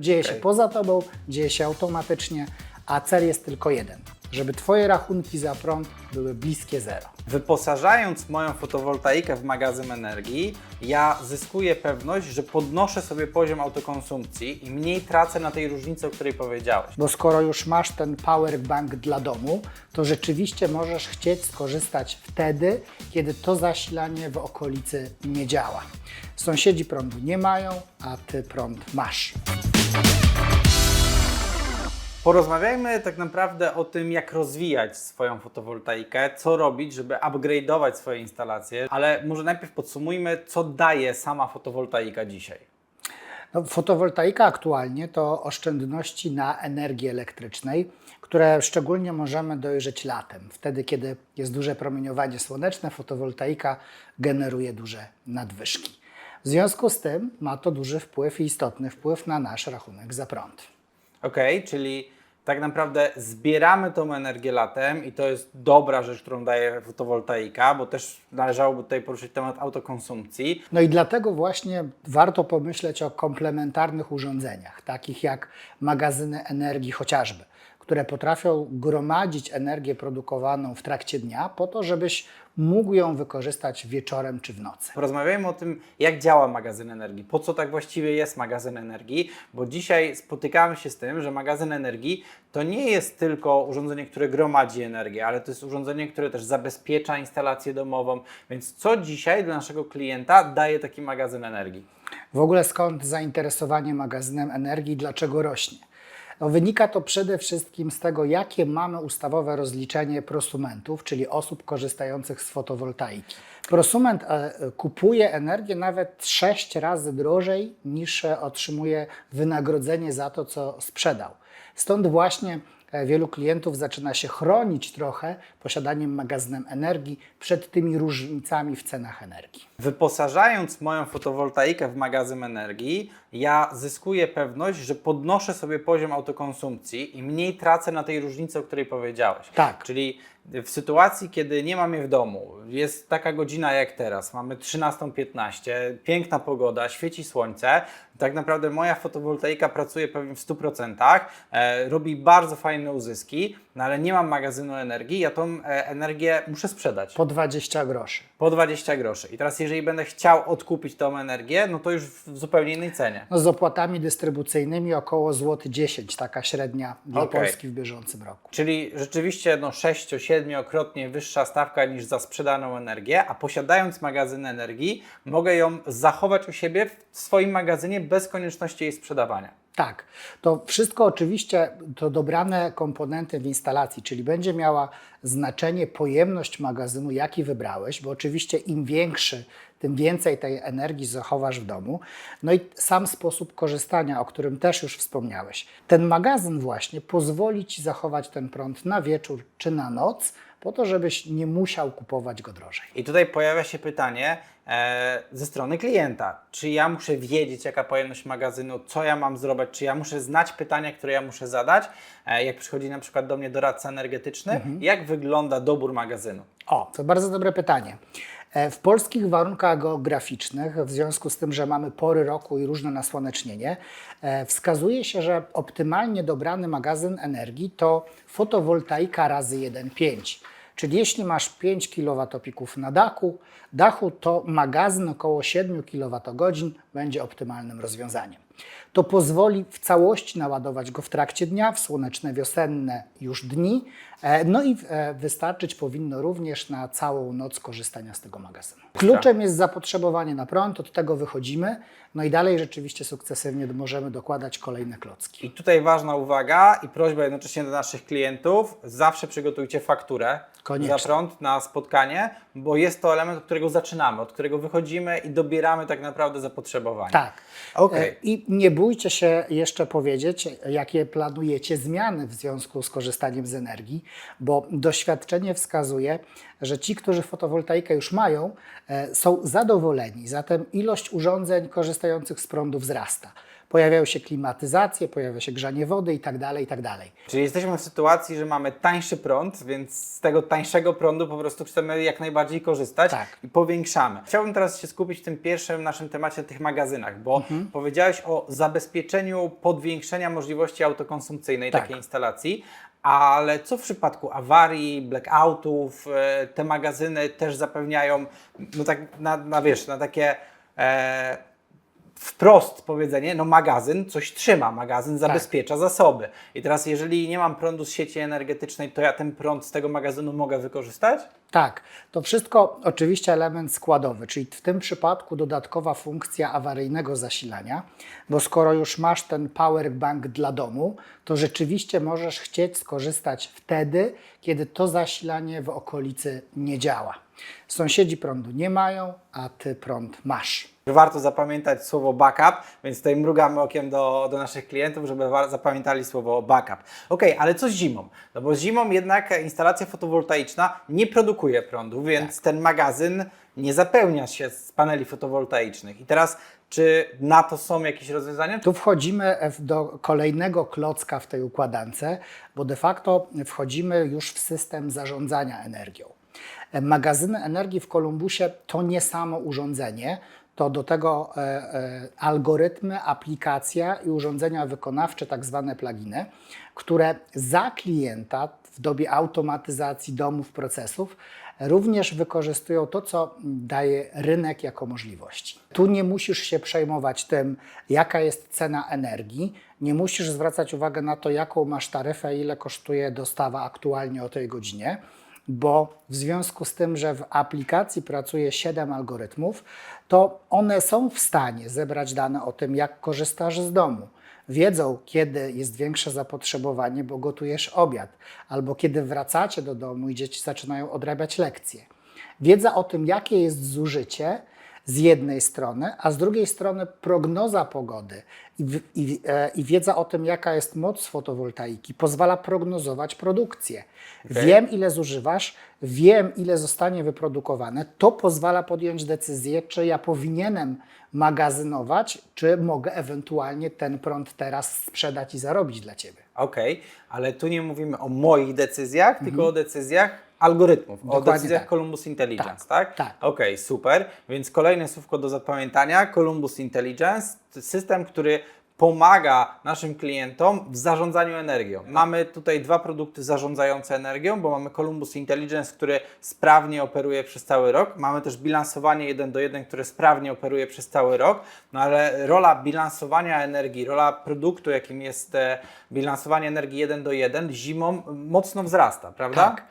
Dzieje się Okej. poza tobą, dzieje się automatycznie, a cel jest tylko jeden, żeby twoje rachunki za prąd były bliskie zero. Wyposażając moją fotowoltaikę w magazyn energii, ja zyskuję pewność, że podnoszę sobie poziom autokonsumpcji i mniej tracę na tej różnicy, o której powiedziałeś. Bo skoro już masz ten power bank dla domu, to rzeczywiście możesz chcieć skorzystać wtedy, kiedy to zasilanie w okolicy nie działa. Sąsiedzi prądu nie mają, a ty prąd masz. Porozmawiajmy tak naprawdę o tym, jak rozwijać swoją fotowoltaikę, co robić, żeby upgrade'ować swoje instalacje, ale może najpierw podsumujmy, co daje sama fotowoltaika dzisiaj. No, fotowoltaika aktualnie to oszczędności na energii elektrycznej, które szczególnie możemy dojrzeć latem. Wtedy, kiedy jest duże promieniowanie słoneczne, fotowoltaika generuje duże nadwyżki. W związku z tym ma to duży wpływ i istotny wpływ na nasz rachunek za prąd. Ok, czyli tak naprawdę zbieramy tą energię latem i to jest dobra rzecz, którą daje fotowoltaika, bo też należałoby tutaj poruszyć temat autokonsumpcji. No i dlatego właśnie warto pomyśleć o komplementarnych urządzeniach, takich jak magazyny energii chociażby, które potrafią gromadzić energię produkowaną w trakcie dnia po to, żebyś mógł ją wykorzystać wieczorem czy w nocy. Porozmawiajmy o tym, jak działa magazyn energii, po co tak właściwie jest magazyn energii, bo dzisiaj spotykamy się z tym, że magazyn energii to nie jest tylko urządzenie, które gromadzi energię, ale to jest urządzenie, które też zabezpiecza instalację domową. Więc co dzisiaj dla naszego klienta daje taki magazyn energii? W ogóle skąd zainteresowanie magazynem energii, dlaczego rośnie? No, wynika to przede wszystkim z tego, jakie mamy ustawowe rozliczenie prosumentów, czyli osób korzystających z fotowoltaiki. Prosument e, kupuje energię nawet 6 razy drożej niż e, otrzymuje wynagrodzenie za to, co sprzedał. Stąd właśnie e, wielu klientów zaczyna się chronić trochę posiadaniem magazynem energii przed tymi różnicami w cenach energii. Wyposażając moją fotowoltaikę w magazyn energii, ja zyskuję pewność, że podnoszę sobie poziom autokonsumpcji i mniej tracę na tej różnicy, o której powiedziałeś. Tak. Czyli w sytuacji, kiedy nie mam je w domu, jest taka godzina jak teraz, mamy 13.15, piękna pogoda, świeci słońce, tak naprawdę moja fotowoltaika pracuje pewnie w 100%, e, robi bardzo fajne uzyski, no ale nie mam magazynu energii, ja tą e, energię muszę sprzedać Po 20 groszy. po 20 groszy. I teraz jeżeli będę chciał odkupić tą energię, no to już w zupełnie innej cenie. No z opłatami dystrybucyjnymi około złoty 10, taka średnia dla Okej. Polski w bieżącym roku. Czyli rzeczywiście no 6-7-krotnie wyższa stawka niż za sprzedaną energię, a posiadając magazyn energii, mogę ją zachować u siebie w swoim magazynie bez konieczności jej sprzedawania. Tak, to wszystko oczywiście to dobrane komponenty w instalacji, czyli będzie miała znaczenie pojemność magazynu, jaki wybrałeś, bo oczywiście im większy, tym więcej tej energii zachowasz w domu. No i sam sposób korzystania, o którym też już wspomniałeś. Ten magazyn właśnie pozwoli Ci zachować ten prąd na wieczór czy na noc, po to, żebyś nie musiał kupować go drożej. I tutaj pojawia się pytanie e, ze strony klienta. Czy ja muszę wiedzieć, jaka pojemność magazynu, co ja mam zrobić, czy ja muszę znać pytania, które ja muszę zadać, e, jak przychodzi na przykład do mnie doradca energetyczny, jak wygląda dobór magazynu? O, to bardzo dobre pytanie. E, W polskich warunkach geograficznych, w związku z tym, że mamy pory roku i różne nasłonecznienie, e, wskazuje się, że optymalnie dobrany magazyn energii to fotowoltaika razy 1,5. Czyli jeśli masz 5 kWp na dachu, dachu, to magazyn około 7 kWh będzie optymalnym rozwiązaniem. To pozwoli w całości naładować go w trakcie dnia, w słoneczne wiosenne już dni, e, no i e, wystarczyć powinno również na całą noc korzystania z tego magazynu. Kluczem jest zapotrzebowanie na prąd, od tego wychodzimy, no i dalej rzeczywiście sukcesywnie możemy dokładać kolejne klocki. I tutaj ważna uwaga i prośba jednocześnie do naszych klientów, zawsze przygotujcie fakturę Koniecznie. za prąd na spotkanie, bo jest to element, od którego zaczynamy, od którego wychodzimy i dobieramy tak naprawdę zapotrzebowanie. Tak. Okej. E, Nie bójcie się jeszcze powiedzieć, jakie planujecie zmiany w związku z korzystaniem z energii, bo doświadczenie wskazuje, że ci, którzy fotowoltaikę już mają, e, są zadowoleni. Zatem ilość urządzeń korzystających z prądu wzrasta. Pojawiają się klimatyzacje, pojawia się grzanie wody i tak dalej, i tak dalej. Czyli jesteśmy w sytuacji, że mamy tańszy prąd, więc z tego tańszego prądu po prostu chcemy jak najbardziej korzystać Tak. i powiększamy. Chciałbym teraz się skupić w tym pierwszym naszym temacie, tych magazynach, bo Mhm. powiedziałeś o zabezpieczeniu podwiększenia możliwości autokonsumpcyjnej Tak. takiej instalacji. Ale co w przypadku awarii, blackoutów, e, te magazyny też zapewniają, no tak na, na wiesz, na takie e, wprost powiedzenie, no magazyn coś trzyma, magazyn zabezpiecza zasoby. I teraz jeżeli nie mam prądu z sieci energetycznej, to ja ten prąd z tego magazynu mogę wykorzystać? Tak, to wszystko oczywiście element składowy, czyli w tym przypadku dodatkowa funkcja awaryjnego zasilania, bo skoro już masz ten power bank dla domu, to rzeczywiście możesz chcieć skorzystać wtedy, kiedy to zasilanie w okolicy nie działa. Sąsiedzi prądu nie mają, a ty prąd masz. Warto zapamiętać słowo backup, więc tutaj mrugamy okiem do, do naszych klientów, żeby zapamiętali słowo backup. Ok, ale co z zimą? No bo zimą jednak instalacja fotowoltaiczna nie produkuje prądu, więc ten magazyn nie zapełnia się z paneli fotowoltaicznych. I teraz, czy na to są jakieś rozwiązania? Tu wchodzimy do kolejnego klocka w tej układance, bo de facto wchodzimy już w system zarządzania energią. Magazyny energii w Kolumbusie to nie samo urządzenie, to do tego e, e, algorytmy, aplikacja i urządzenia wykonawcze, tak zwane pluginy, które za klienta w dobie automatyzacji domów, procesów również wykorzystują to, co daje rynek jako możliwości. Tu nie musisz się przejmować tym, jaka jest cena energii, nie musisz zwracać uwagi na to, jaką masz taryfę, ile kosztuje dostawa aktualnie o tej godzinie, bo w związku z tym, że w aplikacji pracuje 7 algorytmów, to one są w stanie zebrać dane o tym, jak korzystasz z domu. Wiedzą, kiedy jest większe zapotrzebowanie, bo gotujesz obiad, albo kiedy wracacie do domu i dzieci zaczynają odrabiać lekcje. Wiedza o tym, jakie jest zużycie z jednej strony, a z drugiej strony prognoza pogody i, i, e, i wiedza o tym, jaka jest moc fotowoltaiki, pozwala prognozować produkcję. Okej. Wiem, ile zużywasz, wiem, ile zostanie wyprodukowane. To pozwala podjąć decyzję, czy ja powinienem magazynować, czy mogę ewentualnie ten prąd teraz sprzedać i zarobić dla ciebie. Okej, ale tu nie mówimy o moich decyzjach, tylko o decyzach algorytmów, o Dokładnie decyzjach tak. Columbus Intelligence, Tak, tak? tak. Okej, super. Więc kolejne słówko do zapamiętania, Columbus Intelligence, system, który pomaga naszym klientom w zarządzaniu energią. Mamy tutaj dwa produkty zarządzające energią, bo mamy Columbus Intelligence, który sprawnie operuje przez cały rok. Mamy też bilansowanie 1 do 1, które sprawnie operuje przez cały rok. No ale rola bilansowania energii, rola produktu, jakim jest e, bilansowanie energii 1 do 1, zimą mocno wzrasta, prawda? Tak.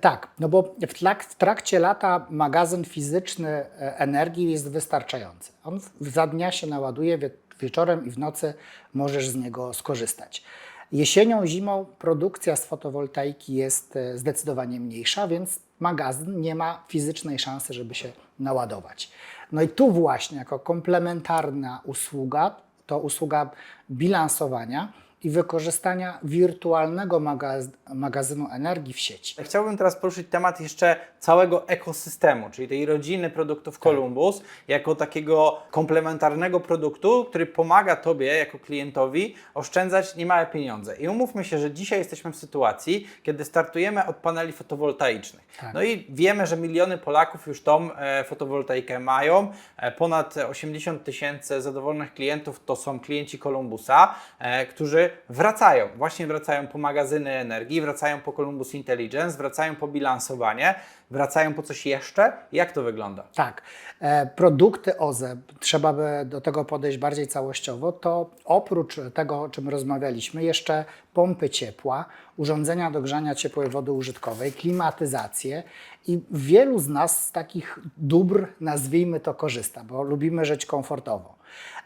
Tak, no bo w, trak, w trakcie lata magazyn fizyczny e, energii jest wystarczający. On za dnia się naładuje, wie, wieczorem i w nocy możesz z niego skorzystać. Jesienią, zimą produkcja z fotowoltaiki jest e, zdecydowanie mniejsza, więc magazyn nie ma fizycznej szansy, żeby się naładować. No i tu właśnie jako komplementarna usługa, to usługa bilansowania i wykorzystania wirtualnego magaz magazynu energii w sieci. Chciałbym teraz poruszyć temat jeszcze całego ekosystemu, czyli tej rodziny produktów Columbus, jako takiego komplementarnego produktu, który pomaga Tobie jako klientowi oszczędzać niemałe pieniądze. I umówmy się, że dzisiaj jesteśmy w sytuacji, kiedy startujemy od paneli fotowoltaicznych. Tak. No i wiemy, że miliony Polaków już tą e, fotowoltaikę mają. E, ponad 80 tysięcy zadowolonych klientów to są klienci Columbusa, e, którzy wracają, właśnie wracają po magazyny energii, wracają po Columbus Intelligence, wracają po bilansowanie, wracają po coś jeszcze. Jak to wygląda? Tak, e, produkty OZE, trzeba by do tego podejść bardziej całościowo, to oprócz tego, o czym rozmawialiśmy, jeszcze pompy ciepła, urządzenia do grzania ciepłej wody użytkowej, klimatyzację i wielu z nas z takich dóbr, nazwijmy to, korzysta, bo lubimy żyć komfortowo.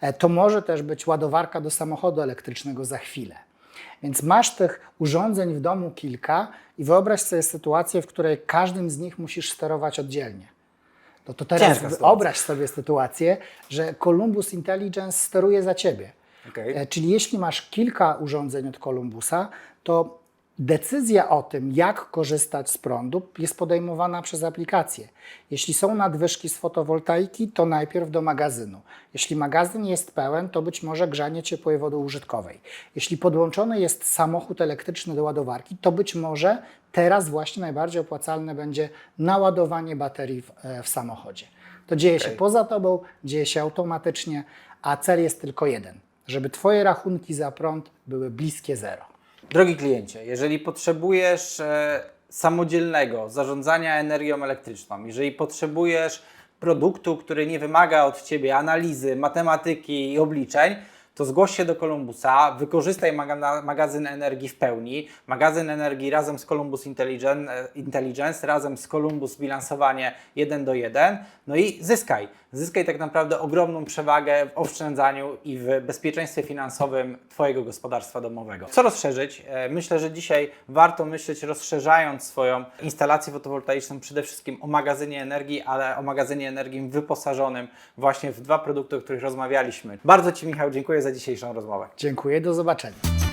E, To może też być ładowarka do samochodu elektrycznego za chwilę. Więc masz tych urządzeń w domu kilka i wyobraź sobie sytuację, w której każdym z nich musisz sterować oddzielnie. No to teraz wyobraź sobie sytuację, że Columbus Intelligence steruje za ciebie. Okej. E, Czyli jeśli masz kilka urządzeń od Columbusa, to Decyzja o tym, jak korzystać z prądu, jest podejmowana przez aplikację. Jeśli są nadwyżki z fotowoltaiki, to najpierw do magazynu. Jeśli magazyn jest pełen, to być może grzanie ciepłej wody użytkowej. Jeśli podłączony jest samochód elektryczny do ładowarki, to być może teraz właśnie najbardziej opłacalne będzie naładowanie baterii w, e, w samochodzie. To dzieje się Okej. poza tobą, dzieje się automatycznie, a cel jest tylko jeden, żeby Twoje rachunki za prąd były bliskie zero. Drogi kliencie, jeżeli potrzebujesz e, samodzielnego zarządzania energią elektryczną, jeżeli potrzebujesz produktu, który nie wymaga od Ciebie analizy, matematyki i obliczeń, to zgłoś się do Columbusa, wykorzystaj maga- magazyn energii w pełni. Magazyn energii razem z Columbus Intelligence, Intelligence razem z Columbus bilansowanie 1 do 1, no i zyskaj. Zyskaj tak naprawdę ogromną przewagę w oszczędzaniu i w bezpieczeństwie finansowym Twojego gospodarstwa domowego. Co rozszerzyć? E, Myślę, że dzisiaj warto myśleć rozszerzając swoją instalację fotowoltaiczną przede wszystkim o magazynie energii, ale o magazynie energii wyposażonym właśnie w dwa produkty, o których rozmawialiśmy. Bardzo Ci Michał dziękuję za dzisiejszą rozmowę. Dziękuję, do zobaczenia.